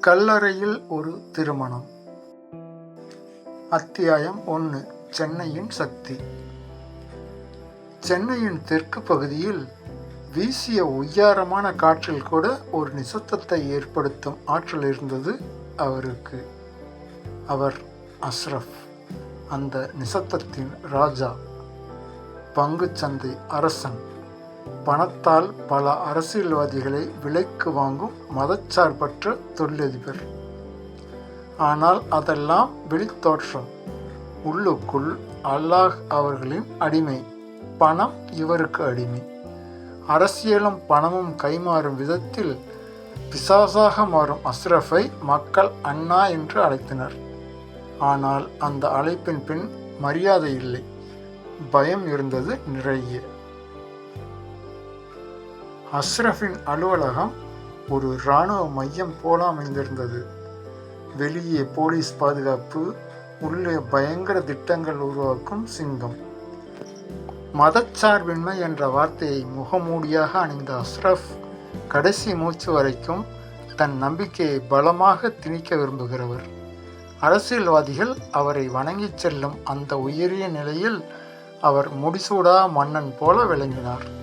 கல்லறையில் ஒரு திருமணம். அத்தியாயம் ஒன்று சென்னையின் சக்தி. சென்னையின் தெற்கு பகுதியில் வீசிய உய்யாரமான காற்றில் கூட ஒரு நிசத்தத்தை ஏற்படுத்தும் ஆற்றல் இருந்தது அவருக்கு. அவர் அஸ்ரஃப் அந்த நிசத்தத்தின் ராஜா பங்குச்சந்தை அரசன். பணத்தால் பல அரசியல்வாதிகளை விலைக்கு வாங்கும் மதச்சார்பற்ற தொழிலதிபர். ஆனால் அதெல்லாம் வெளித்தோற்றம். உள்ளுக்குள் அல்லாஹ் அவர்களின் அடிமை பணம் இவருக்கு அடிமை. அரசியலும் பணமும் கைமாறும் விதத்தில் பிசாசாக மாறும் அஸ்ரஃபை மக்கள் அண்ணா என்று அழைத்தனர். ஆனால் அந்த அழைப்பின் பின் மரியாதை இல்லை. பயம் இருந்தது நிறைய. அஸ்ரஃபின் அலுவலகம் ஒரு இராணுவ மையம் போல அமைந்திருந்தது. வெளியே போலீஸ் பாதுகாப்பு உள்ளே பயங்கர திட்டங்கள் உருவாக்கும் சிங்கம். மதச்சார்பின்மை என்ற வார்த்தையை முகமூடியாக அணிந்த அஸ்ரஃப் கடைசி மூச்சு வரைக்கும் தன் நம்பிக்கையை பலமாக திணிக்க விரும்புகிறவர். அரசியல்வாதிகள் அவரை வணங்கிச் செல்லும் அந்த உயரிய நிலையில் அவர் முடிசூடா மன்னன் போல விளங்கினார்.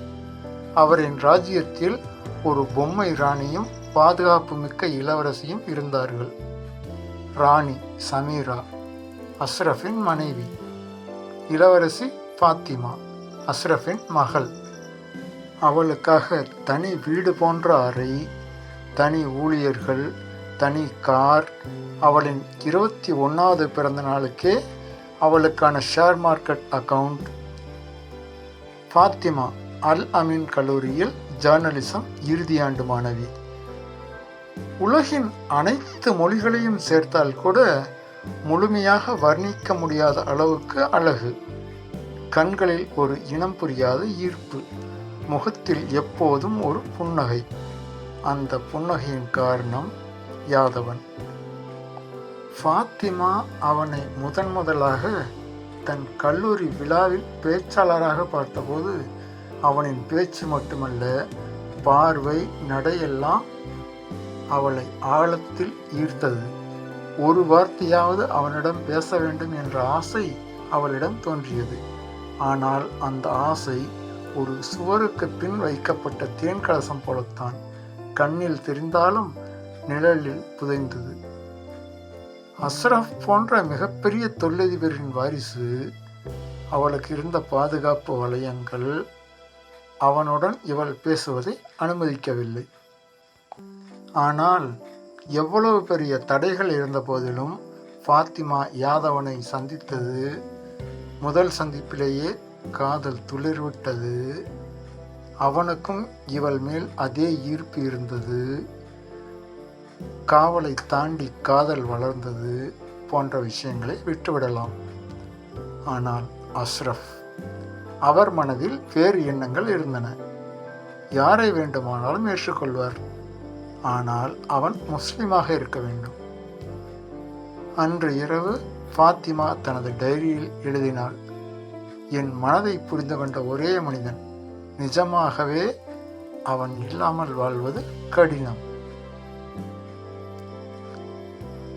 அவரின் ராஜ்யத்தில் ஒரு பொம்மை ராணியும் பாதுகாப்பு மிக்க இளவரசியும் இருந்தார்கள். ராணி சமீரா அஸ்ரஃபின் மனைவி. இளவரசி ஃபாத்திமா அஸ்ரஃபின் மகள். அவளுக்காக தனி வீடு போன்ற அறை தனி ஊழியர்கள் தனி கார் அவளின் இருபத்தி ஒன்றாவது பிறந்த நாளுக்கே அவளுக்கான share market account. Fathima Al Ameen கல்லூரியில் ஜேர்னலிசம் இறுதியாண்டு மாணவி. உலகின் அனைத்து மொழிகளையும் சேர்த்தால் கூட முழுமையாக வர்ணிக்க முடியாத அளவுக்கு அழகு. கண்களில் ஒரு இனம் புரியாத ஈர்ப்பு. முகத்தில் எப்போதும் ஒரு புன்னகை. அந்த புன்னகையின் காரணம் யாதவன். ஃபாத்திமா அவனை முதன் முதலாக தன் கல்லூரி விழாவில் பேச்சாளராக பார்த்தபோது அவனின் பேச்சு மட்டுமல்ல பார்வை நடையெல்லாம் அவளை ஆழத்தில் ஈர்த்தது. ஒரு வார்த்தையாவது அவனிடம் பேச வேண்டும் என்ற ஆசை அவளிடம் தோன்றியது. ஆனால் அந்த ஆசை ஒரு சுவருக்கு பின் வைக்கப்பட்ட தேன் கலசம் போலத்தான் கண்ணில் தெரிந்தாலும் நிழலில் புதைந்தது. அஸ்ரஃப் போன்ற மிகப்பெரிய தொழிலதிபரின் வாரிசு அவளுக்கு இருந்த பாதுகாப்பு வளையங்கள் அவனுடன் இவள் பேசுவதை அனுமதிக்கவில்லை. ஆனால் எவ்வளவு பெரிய தடைகள் இருந்த போதிலும் ஃபாத்திமா யாதவனை சந்தித்தது. முதல் சந்திப்பிலேயே காதல் துளிர்விட்டது. அவனுக்கும் இவள் மேல் அதே ஈர்ப்பு இருந்தது. காவலை தாண்டி காதல் வளர்ந்தது போன்ற விஷயங்களை விட்டுவிடலாம். ஆனால் அஸ்ரஃப் அவர் மனதில் வேறு எண்ணங்கள் இருந்தன. யாரை வேண்டுமானாலும் ஏற்றுக்கொள்வார். ஆனால் அவன் முஸ்லிமாக இருக்க வேண்டும். அன்று இரவு ஃபாத்திமா தனது டைரியில் எழுதினாள் என் மனதை புரிந்து கொண்ட ஒரே மனிதன் நிஜமாகவே அவன் இல்லாமல் வாழ்வது கடினம்.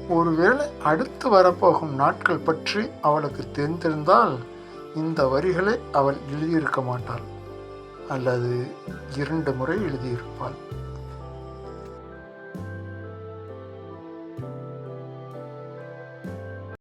ஒருவேளை அடுத்து வரப்போகும் நாட்கள் பற்றி அவளுக்கு தெரிந்திருந்தால் இந்த வரிகளை அவள் எழுதியிருக்க மாட்டாள் அல்லது இரண்டு முறை எழுதியிருப்பாள்